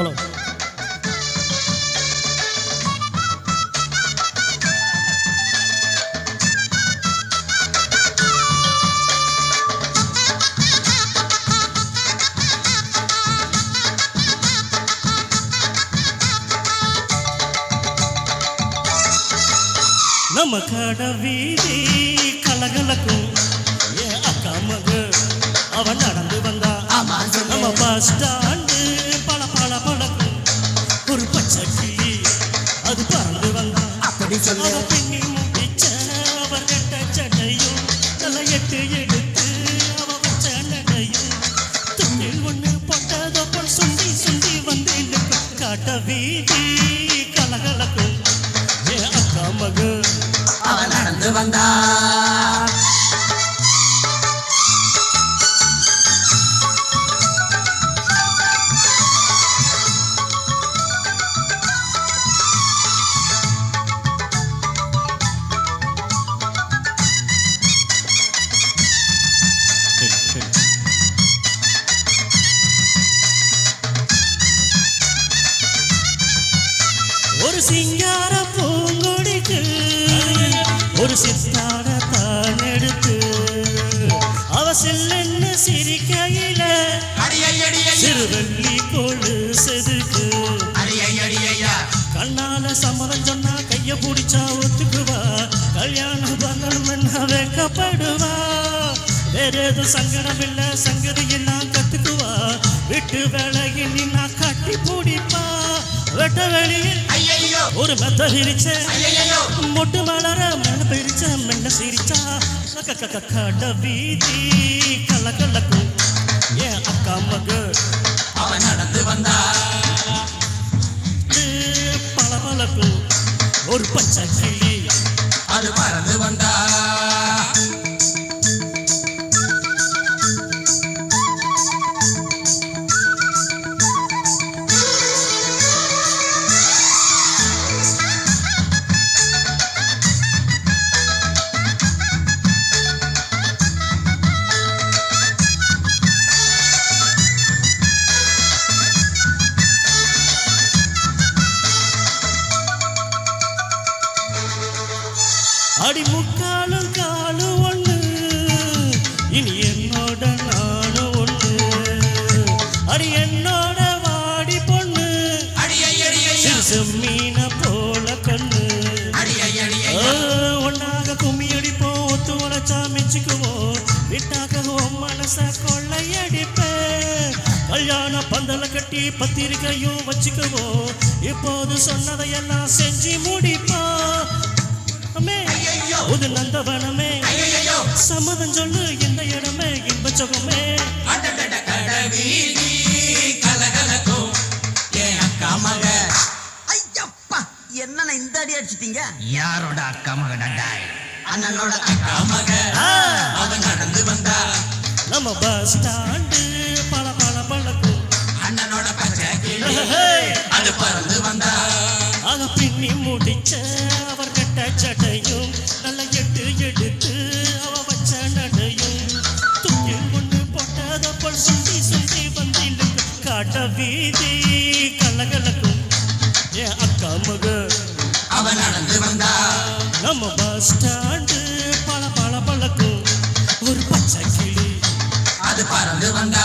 Hello நம்ம கட வீதி கலகலக்கும். ஏ அக்கா மக அவன் நடந்து வந்தா. நம்ம பஸ் ஸ்டாண்டு சக்தி அது பறந்து வந்தா அப்படி சொல்லு. பின்னி முடிச்ச அவர் கட்ட சட்டையும் நல்ல எட்டு எடுத்து அவ வச்ச நடையும் துணில் ஒண்ணு போட்டதோ சுண்டி சுண்டி வந்து காட்ட வீதி கலகலக்கும் ஏ அக்கா மகள் அவன் நடந்து வந்தா சிங்கார பூங்கொடிக்கு. ஒரு சித்தாட தான் எடுத்து. அவ செல்லன்னு சிரிக்கையில சிறுவள்ளி போடு செதுக்கு. கண்ணால சம்மதம் சொன்னா கைய பிடிச்சா ஒத்துக்குவா. கல்யாணம் பண்ணணும் என்ன வைக்கப்படுவா. வேற எதுவும் சங்கடம் இல்ல சங்கதி எல்லாம் கத்துக்குவா. விட்டு வேலையை நின்னா கட்டி பிடிப்பா. வெட்ட வெளியில் ஒரு மெத்த ஐயையோ மொட்டு மலர மெல்ல பிரிச்ச மெல்ல சிரிச்சா. கட வீதி கல கலக்கும் ஏன் அக்கா மக? அவன் நடந்து வந்தா பல பழக்கும் ஒரு பச்சை கிளி. அது பறந்து வந்தா அடி முக்காலும் காலும் ஒன்று. இனி என்னோட நானும் ஒன்று. அடி என்னோட வாடி பொண்ணு. செம்மீன போல கண்ணு. ஒன்னாக கும்மி அடிப்போம் ஒத்து உழைச்சா மிச்சுக்குவோம் விட்டாக உன் மனச கொள்ளையடிப்பேன் கல்யாண பந்தல கட்டி பத்திரிகையும் வச்சுக்குவோம். இப்போது சொன்னதையெல்லாம் செஞ்சு முடிப்போம். புது நந்தவனமே. சம்மதம் சொல்லு இந்த இடமே இன்ப சுகமே. கலகலக்கும். ஏன் அக்கா மக? ஐயப்பா என்னண்ணா இந்த அடி அடிச்சிட்டீங்க? யாரோட அக்கா மக டண்டாய் அண்ணனோட அக்கா. மக. அவன் நடந்து வந்தா. நம்ம பஸ் ஸ்டாண்டு பல பல பழக்கும் அண்ணனோட பச்சை அது பறந்து வந்தா. அத பின்னி முடிச்ச காட்ட வீதி கலகலக்கும். என் அக்கா மக. அவன் நடந்து வந்தா நம்ம பஸ் ஸ்டாண்டு பல பல பழக்கும் ஒரு பச்சை கிளி. அது பறந்து வந்தா